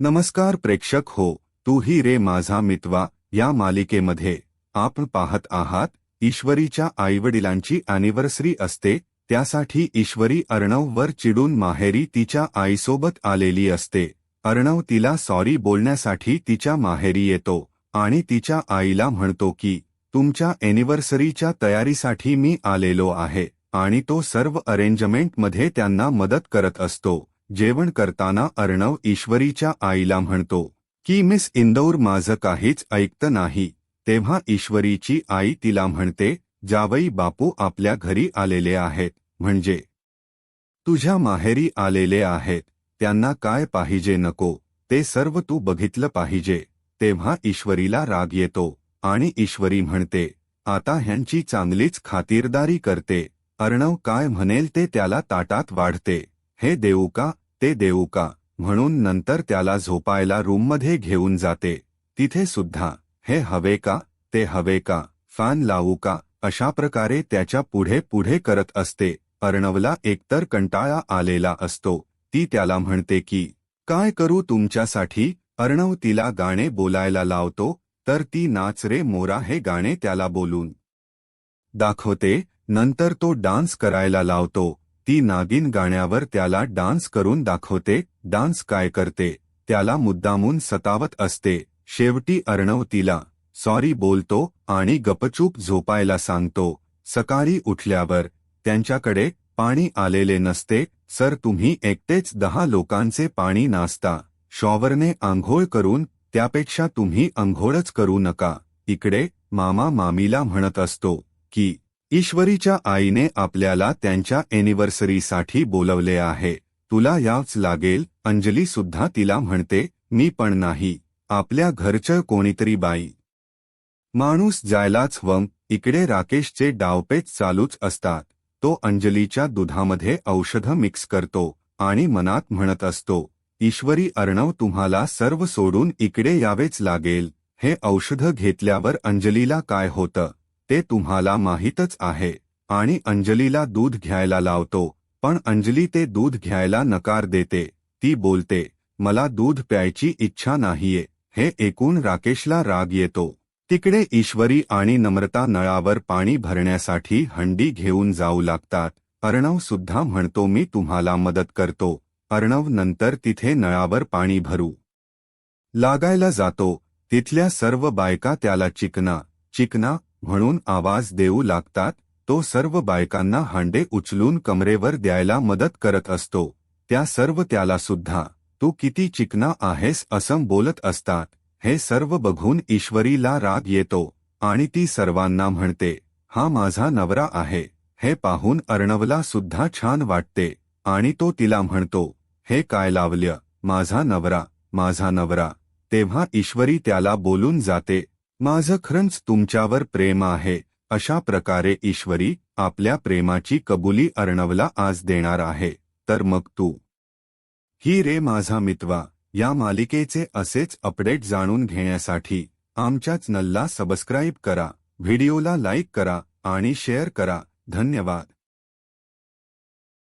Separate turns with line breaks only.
नमस्कार प्रेक्षक हो तू ही रे माझा मितवा या मालिकेमध्ये आपण पाहत आहात ईश्वरीच्या आईवडिलांची अॅनिव्हर्सरी असते त्यासाठी ईश्वरी अर्णववर चिडून माहेरी तिच्या आईसोबत आलेली असते. अर्णव तिला सॉरी बोलण्यासाठी तिच्या माहेरी येतो आणि तिच्या आईला म्हणतो की तुमच्या एनिव्हर्सरीच्या तयारीसाठी मी आलेलो आहे आणि तो सर्व अरेंजमेंटमध्ये त्यांना मदत करत असतो. जेवण करताना अर्णव ईश्वरीच्या आईला म्हणतो की मिस इंदौर माझं काहीच ऐकतं नाही. तेव्हा ईश्वरीची आई तिला म्हणते जावई बापू आपल्या घरी आलेले आहेत. म्हणजे तुझ्या माहेरी आलेले आहेत त्यांना काय पाहिजे नको ते सर्व तू बघितलं पाहिजे. तेव्हा ईश्वरीला राग येतो आणि ईश्वरी म्हणते आता ह्यांची चांगलीच खातिरदारी करते अर्णव काय म्हणेल ते त्याला ताटात वाढते हे देऊ का? ते देऊ का? म्हणून नंतर त्याला झोपायला रूममध्ये घेऊन जाते. तिथे सुद्धा हे हवे का? ते हवे का? फॅन लावू का? अशा प्रकारे त्याच्या पुढे पुढे करत असते. अर्णवला एकतर कंटाळा आलेला असतो. ती त्याला म्हणते की काय करू तुमच्यासाठी? अर्णव तिला गाणे बोलायला लावतो तर ती नाच रे मोरा हे गाणे त्याला बोलून. दाखवते. नंतर तो डान्स करायला लावतो. ती नागिन गाण्यावर त्याला डान्स करून दाखवते डान्स काय करते त्याला मुद्दामून सतावत असते शेवटी अर्णव तिला सॉरी बोलतो आणि गपचूप झोपायला सांगतो सकाळी उठल्यावर त्यांच्याकडे पाणी आलेले नसते सर तुम्ही एकटेच दहा लोकांचे पाणी नाचता शॉवरने आंघोळ करून त्यापेक्षा तुम्ही आंघोळच करू नका इकडे मामा मामीला म्हणत असतो की ईश्वरीच्या आईने आपल्याला त्यांच्या एनिव्हर्सरीसाठी बोलवले आहे. तुला यावच लागेल. अंजली सुद्धा तिला म्हणते मी पण नाही. आपल्या घरचं कोणीतरी बाई. माणूस जायलाच वम. इकडे राकेशचे डावपेच चालूच असतात. तो अंजलीच्या दुधामध्ये औषधं मिक्स करतो आणि मनात म्हणत असतो ईश्वरी अर्णव तुम्हाला सर्व सोडून इकडे यावेच लागेल. हे औषधं घेतल्यावर अंजलीला काय होतं? ते तुम्हाला माहीतच आहे. आणि अंजलीला दूध घ्यायला लावतो. पण अंजली ते दूध घ्यायला नकार देते. ती बोलते मला दूध प्यायची इच्छा नाहीये. हे ऐकून राकेशला राग येतो. तिकडे ईश्वरी आणि नम्रता नळावर पाणी भरण्यासाठी हंडी घेऊन जाऊ लागतात. अर्णव सुद्धा म्हणतो मी तुम्हाला मदत करतो. अर्णव नंतर तिथे नळावर पाणी भरू. लागायला जातो. तिथल्या सर्व बायका त्याला चिकना चिकना म्हणून आवाज देऊ लागतात तो सर्व बायकांना हांडे उचलून कमरेवर द्यायला मदत करत असतो. त्या सर्व त्याला सुद्धा तू किती चिकना आहेस असं बोलत असतात. हे सर्व बघून ईश्वरीला राग येतो. आणि ती सर्वांना म्हणते हा माझा नवरा आहे. हे पाहून अर्णवला सुद्धा छान वाटते. आणि तो तिला म्हणतो हे काय लावल्य. माझा नवरा माझा नवरा. तेव्हा ईश्वरी त्याला बोलून जाते. माझं खरंच तुमच्यावर प्रेम आहे. अशा प्रकारे ईश्वरी आपल्या प्रेमाची कबुली अर्णवला आज देणार आहे. तर मग तू. ही रे माझा मितवा या मालिकेचे असेच अपडेट जाणून घेण्यासाठी आमच्याच नल्ला सबस्क्राईब करा व्हिडिओला लाईक करा आणि शेअर करा. धन्यवाद.